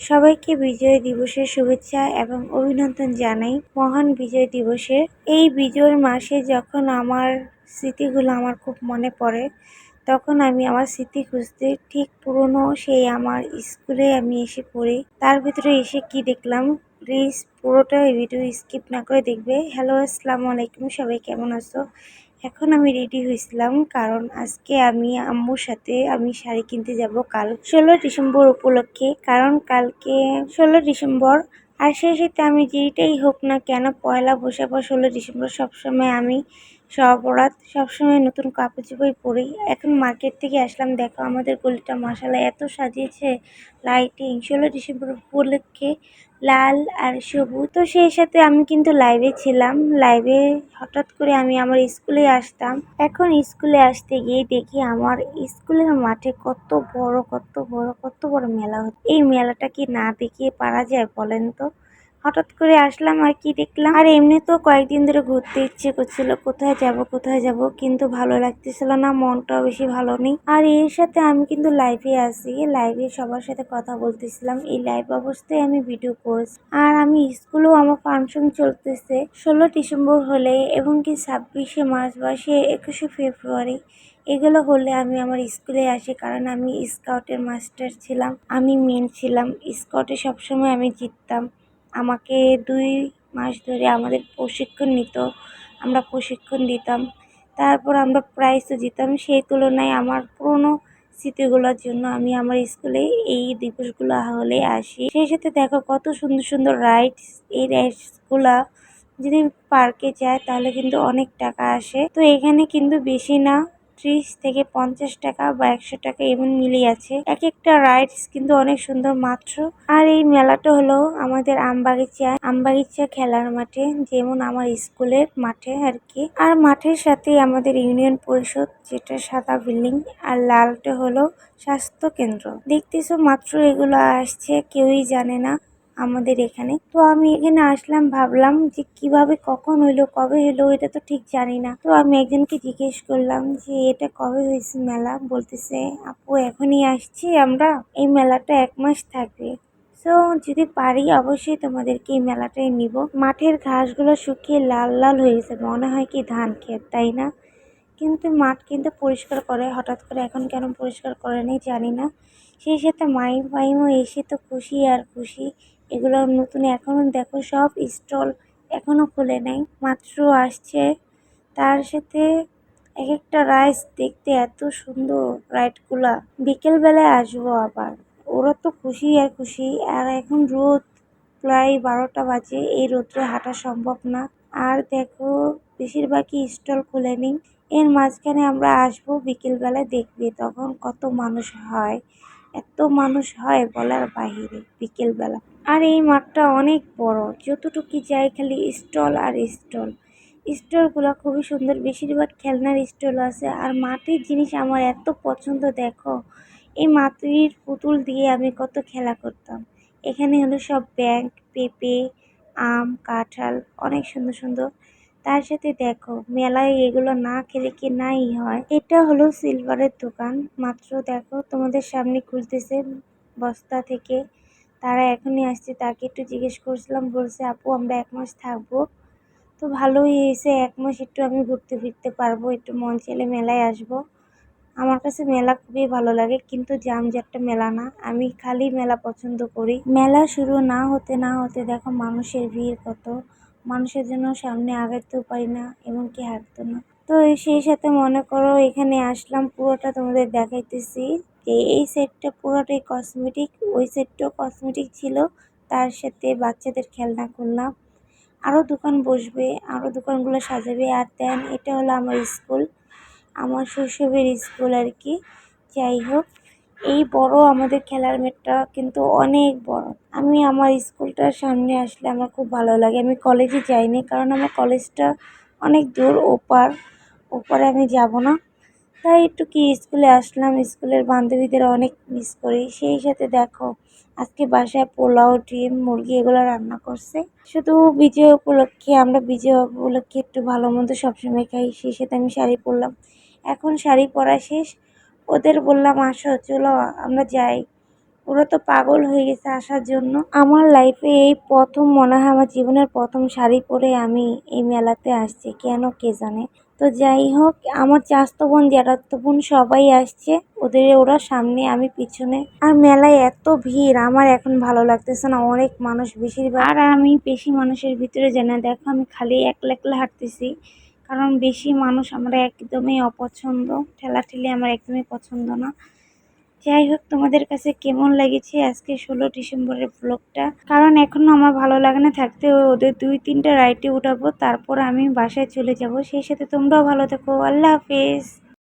সবাইকে বিজয় দিবসের শুভেচ্ছা এবং অভিনন্দন জানাই মহান বিজয় দিবসে। এই বিজয় মাসে যখন আমার স্মৃতিগুলো আমার খুব মনে পড়ে, তখন আমি আমার স্মৃতি খুঁজতে ঠিক পুরনো সেই আমার স্কুলে আমি এসে পড়ি। তার ভিতরে এসে কি দেখলাম? প্লিজ পুরোটা ভিডিও স্কিপ না করে দেখবে। হ্যালো, আসসালামু আলাইকুম, সবাই কেমন আছো? এখন আমি রেডি হয়েছিলাম, কারণ আজকে আমি আম্মুর সাথে আমি শাড়ি কিনতে যাব কাল ষোলো ডিসেম্বর উপলক্ষে। কারণ কালকে ষোলো ডিসেম্বর, আর সেই সাথে আমি যেটাই হোক না কেন পয়লা বৈশাখ বা ষোলো ডিসেম্বর সবসময় আমি সবরাত সবসময় নতুন কাপড় চোপড় পরি। এখন মার্কেট থেকে আসলাম, দেখো আমাদের গলিটা মশালা এত সাজিয়েছে লাইটিং ষোলো ডিসেম্বর উপলক্ষে লাল আর সবুজ। তো সেই সাথে আমি কিন্তু লাইভে ছিলাম লাইভে হঠাৎ করে আমি আমার স্কুলে আসতাম। এখন স্কুলে আসতে গিয়ে দেখি আমার স্কুলের মাঠে কত বড় কত বড় কত বড় মেলা হচ্ছে। এই মেলাটা কি না দেখিয়ে পারা যায় বলেন তো? হঠাৎ করে আসলাম আর কি দেখলাম? আর, এমনি তো কয়েকদিন ধরে ঘুরতে ইচ্ছে করছিল, কোথায় যাব কোথায় যাব, কিন্তু ভালো লাগতেছিল না, মনটাও বেশি ভালো নেই। আর এর সাথে আমি কিন্তু লাইভে আসি লাইভে সবার সাথে কথা বলতেছিলাম, এই লাইভ অবস্থায় আমি ভিডিও করছি। আর আমি স্কুলেও আমার ফাংশন চলতেছে, ষোলো ডিসেম্বর হলে এবং কি ছাব্বিশে মার্চ বা সে একুশে ফেব্রুয়ারি, এগুলো হলে আমি আমার স্কুলে আসি, কারণ আমি স্কাউটের মাস্টার ছিলাম, আমি মেন ছিলাম স্কাউটে সবসময় আমি জিততাম। আমাকে দুই মাস ধরে আমাদের প্রশিক্ষণ নিত, আমরা প্রশিক্ষণ দিতাম। তারপর আমরা প্রাইজও দিতাম সেই তুলনায় আমার পুরনো স্মৃতিগুলোর জন্য আমি আমার স্কুলে এই দিবসগুলো হলে আসি। সেই সাথে দেখো কত সুন্দর সুন্দর রাইডস এই রাইডসগুলা যদি পার্কে যায় তাহলে কিন্তু অনেক টাকা আসে। তো এখানে কিন্তু বেশি না। ত্রিশ থেকে পঞ্চাশ টাকা বা একশো টাকা এমন মিলিয়ে আছে। এক একটা রাইডস কিন্তু অনেক সুন্দর মাত্র। আর এই মেলাটা হলো আমাদের আমবাগিচা আমবাগিচা খেলার মাঠে, যেমন আমার স্কুলের মাঠে আর কি। আর মাঠের সাথে আমাদের ইউনিয়ন পরিষদ, যেটা সাদা বিল্ডিং, আর লালটা হলো স্বাস্থ্য কেন্দ্র। দেখতেছো মাত্র এগুলো আসছে, কেউই জানে না। আমাদের এখানে। তো আমি এখানে আসলাম, ভাবলাম যে কীভাবে, কখন হইল, কবে হইল, এটা তো ঠিক জানি না। তো আমি একজনকে জিজ্ঞেস করলাম যে, এটা কবে হয়েছে মেলা? বলতেছে, আপু, এখনই আসছি আমরা। এই মেলাটা এক মাস থাকবে। সো যদি পারি, অবশ্যই তোমাদেরকে এই মেলাটাই নিব। মাঠের ঘাসগুলো শুকিয়ে লাল লাল হয়ে গেছে মনে হয় কি ধান ক্ষেত, তাই না? কিন্তু মাঠ কিন্তু পরিষ্কার করে, হঠাৎ করে এখন কেন পরিষ্কার করে নেই জানি না। সেই সাথে মাইম ফাইমও এসে তো খুশি আর খুশি। এগুলো নতুন এখনও দেখো, সব স্টল এখনও খুলে নেই। মাত্র আসছে তার সাথে এক একটা রাইস দেখতে এত সুন্দর রাইডগুলা বিকেলবেলায় আসব আবার। ওরা তো খুশি আর খুশি। আর এখন রোদ, প্রায় বারোটা বাজে। এই রোদ্রে হাঁটা সম্ভব না। আর দেখো, বেশিরভাগই স্টল খুলেনি এর মাঝখানে আমরা আসব, বিকেলবেলায় দেখবে তখন কত মানুষ হয়। এত মানুষ হয় বলার বাহিরে বিকেলবেলা। আর এই মাঠটা অনেক বড়। যতটুকু যাই খালি স্টল আর স্টল। স্টলগুলো খুবই সুন্দর। বেশিরভাগ খেলনার স্টল আছে। আর মাটির জিনিস আমার এত পছন্দ, দেখো। এই মাটির পুতুল দিয়ে আমি কত খেলা করতাম। এখানে হলো সব ব্যাংক পেঁপে, আম, কাঁঠাল, অনেক সুন্দর সুন্দর। তার সাথে দেখো, মেলায় এগুলো না খেলে কি নাই হয়। এটা হলো সিলভারের দোকান। মাত্র দেখো, তোমাদের সামনে খুলতেছে বস্তা থেকে। তারা এখনই আসছে, তাকে একটু জিজ্ঞেস করছিলাম, বলছে, আপু, আমরা এক মাস থাকব। তো ভালোই হয়েছে, এক মাস একটু আমি ঘুরতে ফিরতে পারব, একটু মন চেলে মেলায় আসব। আমার কাছে মেলা খুবই ভালো লাগে, কিন্তু জামজাটটা মেলা না, আমি খালি মেলা পছন্দ করি। মেলা শুরু না হতে না হতে দেখো মানুষের ভিড় কত, মানুষের জন্য সামনে আগাতেও পারি না, এমনকি হাঁটতো না। তো সেই সাথে মনে করো এখানে আসলাম, পুরোটা তোমাদের দেখাইতেছি। এই সেটটা পুরোটাই কসমেটিক ওই সেটটাও কসমেটিক ছিল, তার সাথে বাচ্চাদের খেলনা করলাম আরও দোকান বসবে আরও দোকানগুলো সাজাবে। আর দেন এটা হলো আমার স্কুল আমার শৈশবের স্কুল আর কি। যাই হোক, এই বড় আমাদের খেলার মাঠটা কিন্তু অনেক বড়। আমি আমার স্কুলটার সামনে আসলে আমার খুব ভালো লাগে। আমি কলেজে যাইনি, কারণ আমার কলেজটা অনেক দূর, ওপার। ওপারে আমি যাব না। তাই একটু কি স্কুলে আসলাম, স্কুলের বান্ধবীদের অনেক মিস করি। সেই সাথে দেখো, আজকে বাসায় পোলাও, ডিম, মুরগি এগুলো রান্না করছে। শুধু বিজয় উপলক্ষে, আমরা বিজয় উপলক্ষে একটু ভালো মন্দ সবসময় খাই। সেই সাথে আমি শাড়ি পরলাম। এখন শাড়ি পরা শেষ। ওদের বললাম, আসো, চলো, আমরা যাই। ওরা তো পাগল হয়ে গেছে আসার জন্য। আমার লাইফে এই প্রথম, মনে হয় আমার জীবনের প্রথম শাড়ি পরে আমি এই মেলাতে আসছি। কেন কে জানে? তো যাই হোক, আমার চাস্তো বোন জ্যাঠাতো বোন সবাই আসছে। ওদের, ওরা সামনে, আমি পিছনে। আর মেলায় এত ভিড়, আমার এখন ভালো লাগতেছে না। অনেক মানুষ বেশিরভাগ আর আমি বেশি মানুষের ভিতরে যে না। দেখো, আমি খালি একলা একলা হাঁটতেছি। কারণ বেশি মানুষ আমরা একদমই অপছন্দ। ঠেলাঠেলি আমার একদমই পছন্দ না। যাই হোক, তোমাদের কাছে কেমন লেগেছে আজকে ষোলো ডিসেম্বরের ব্লগটা কারণ এখনও আমার ভালো লাগে না থাকতে, ওদের দুই তিনটা রাইটে উঠাবো, তারপর আমি বাসায় চলে যাব। সেই সাথে তোমরাও ভালো থেকো। আল্লাহ হাফেজ।